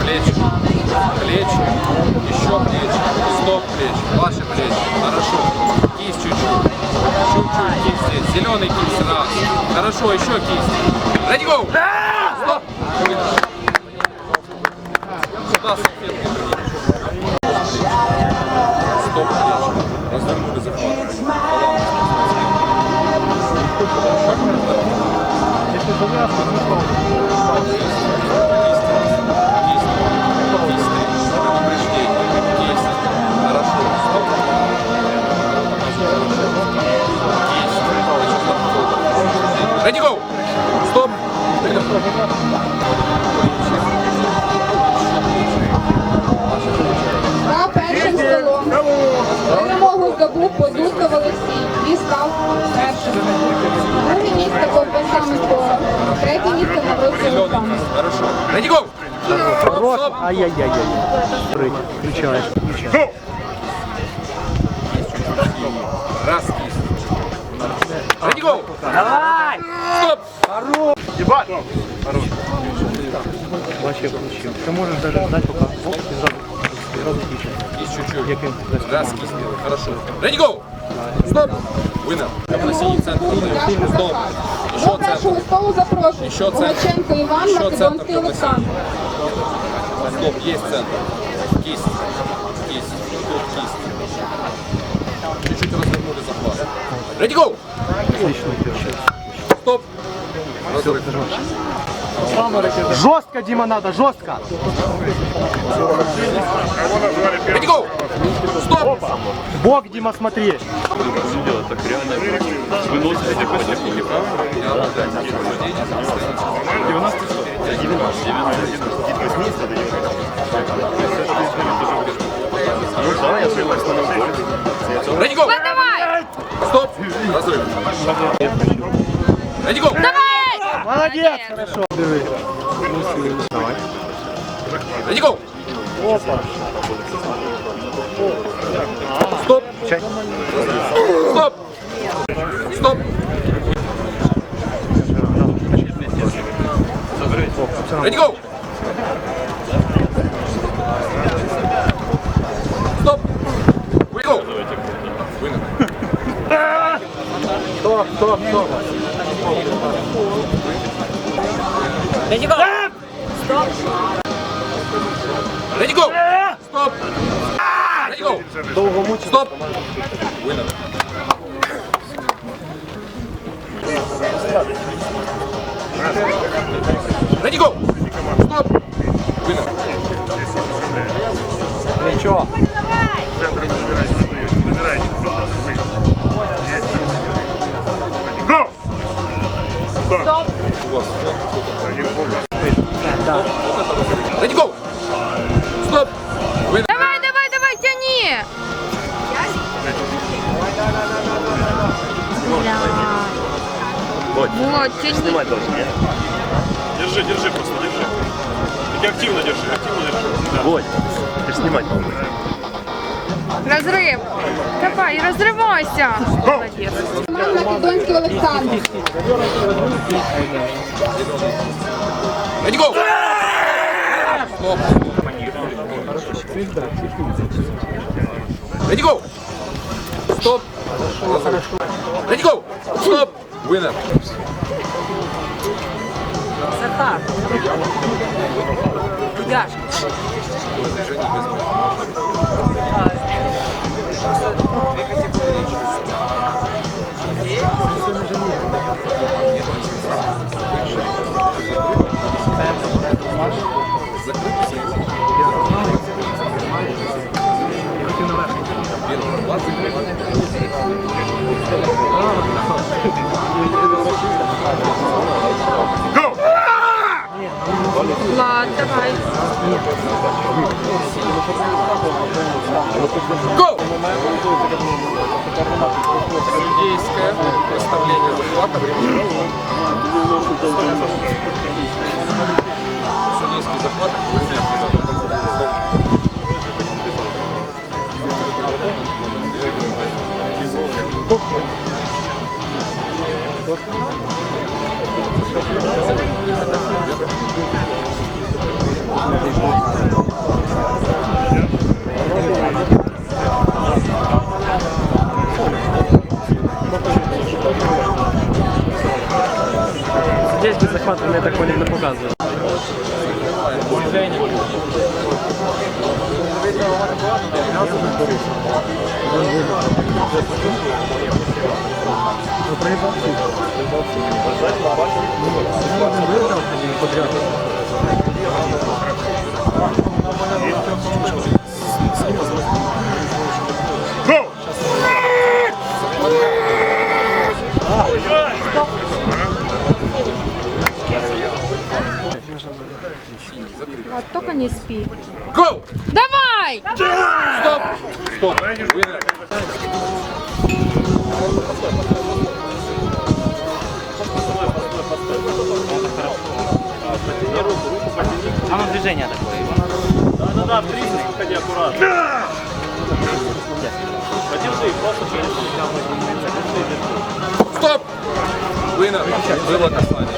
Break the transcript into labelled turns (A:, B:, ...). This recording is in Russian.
A: Плечи. Плечи. Еще плечи. Стоп плечи. Ваши плечи. Хорошо. Кисть чуть-чуть. Чуть-чуть кисть здесь. Зеленый кисть. Раз. Хорошо. Еще кисть. Ready, go. Стоп. Сюда салфетки Стоп!
B: За першим столом перемогу здобув Позулков Олексій і став першим. Друге місце Ковбаса Микола. Третє місце Мороз Олександр.
A: Хорошо. Ready, go! Стоп!
C: Ай-яй-яй-яй. Включаешь.
A: Раз, кисть. Ready, go!
C: Давай!
A: Стоп!
C: Вообще включил. Ты можешь даже ждать, пока оп, и сразу, сразу включишь.
A: Кисть чуть-чуть.
C: Він дасть
A: Раз, кисть. Хорошо. Ready, go! Стоп! Winner. На синий центр. Стоп. Еще
B: До
A: центр.
B: першого столу запрошую
A: Що це?
B: Богаченко Іван,
A: Що
B: Македонський
A: це?
B: Олександр.
A: Стоп, есть центр. Кисть. Кисть. Тут кисть. Чуть-чуть развернули захват. Ready, go!
C: Отлично.
A: Стоп!
C: Жестко, Дима, надо, жестко.
A: Стоп!
C: Бог, Дима, смотри.
A: Ready, go! Стоп! Разрыв. Ready, go!
C: Молодец, хорошо.
A: Ready, go! Стоп!
C: Чай.
A: Стоп! Стоп! Ready, go! Стоп! Ready, go!
C: Стоп, стоп, стоп.
A: Ready, go! Стоп! Ready, go!
C: Долго мучил.
A: Стоп! Winner. Ready, go! Стоп! Winner.
C: Ничего. Да.
A: Ready, go! Стоп! Winner.
D: Давай, давай, давай, тяни! Вот, тяни.
E: Держи, держи просто, держи. Только активно держи, активно держи.
F: Вот, ты снимать
D: Разрыв. Давай, разрывайся. Молодец.
B: Іван Македонський Олександр.
A: Ready, go! Ready, go! Стоп! Ready, go! Стоп! Winner.
G: Захар. Яш.
A: Go! Судейское представление захвата времени. Судейский захват. Стоп.
C: Здесь без захвата мене такого не показує.
D: Вот, только не спи.
A: Go!
D: Давай!
A: Стоп! Стоп!
C: Оно движение такое.
E: Да-да-да, 30 выходи аккуратно. Подержи, просто через
A: Стоп! Винер. Было касание.